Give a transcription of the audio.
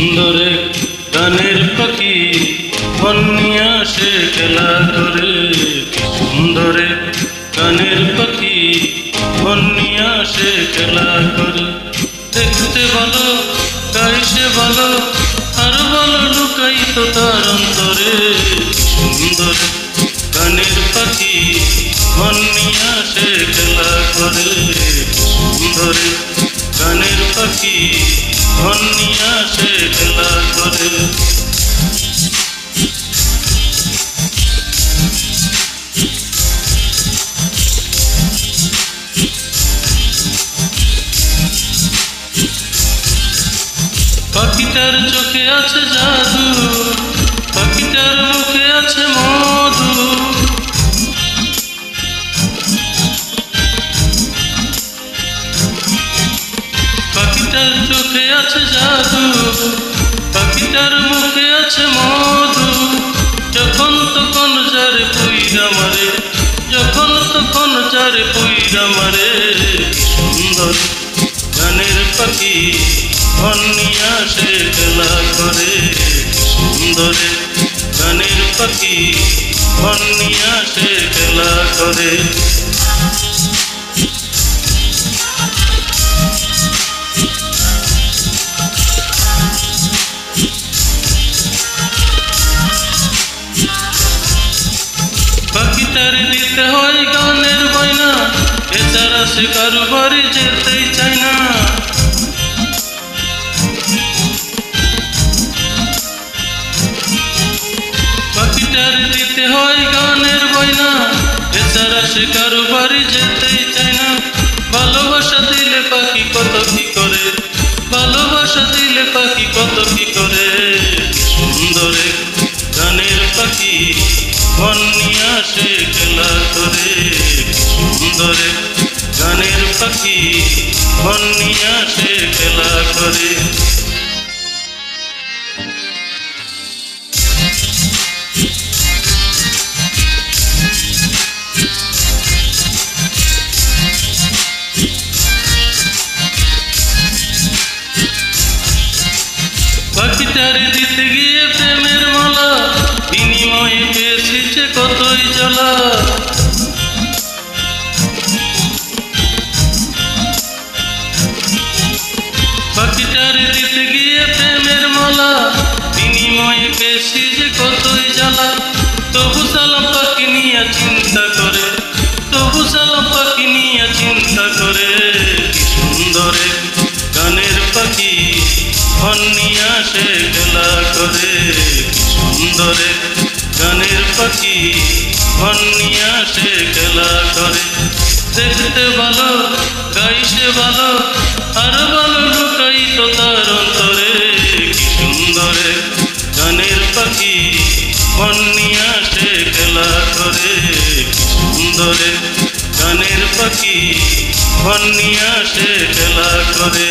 সুন্দরে গানের পাখি বন্যা সে খেলা করে। সুন্দরে গানের পাখি বন্যা সে খেলা করে। দেখতে ভালো গাইছে ভালো, আর ভালো লুকাই তো তার অন্তরে। সুন্দর গানের পাখি বন্যা সে খেলা করে। সুন্দরে গানের পাখি বন্যা সে খেলা করে পাখিটার চোখে আছে জাদু পাখিটার মুখে আছে মধু। পাখিটার চোখে আছে জাদু পাখিটার মুখে আছে মধু। যখন তখন যারে পুইরা মারে যখন তখন যারে পুইরা মারে সুন্দর গানের পাখি বন্যা সে খেলা করে। সুন্দরে গানের পাখি বন্যা সে খেলা করে। পাখিটার দিতে হয় গানের বয়না এছাড়া সে কারও বাড়ি যেতেই চায় না। পাখিটার দিতে হয় গানের বয়না এছাড়া সে কারও বাড়ি যেতেই চায় না। ভালোবাসা দিলে পাখি কত কি করে বন্যা খেলা করে সুন্দরে গানের পাখি ঘন নিয়ে আসে খেলা করে। বিনিময়ে পেয়েছি যে কতই জ্বালা, তবু সালাম পাখি নিয়ে চিন্তা করে, তবু সালাম পাখি নিয়ে চিন্তা করে। সুন্দরে গানের পাখি বন্যা সে খেলা করে। সুন্দরে গানের পাখি বন্যা সে খেলা করে। দেখতে ভালো গাইছে ভালো, আর সুন্দরে গানের পাখি বন্যা সে খেলা করে।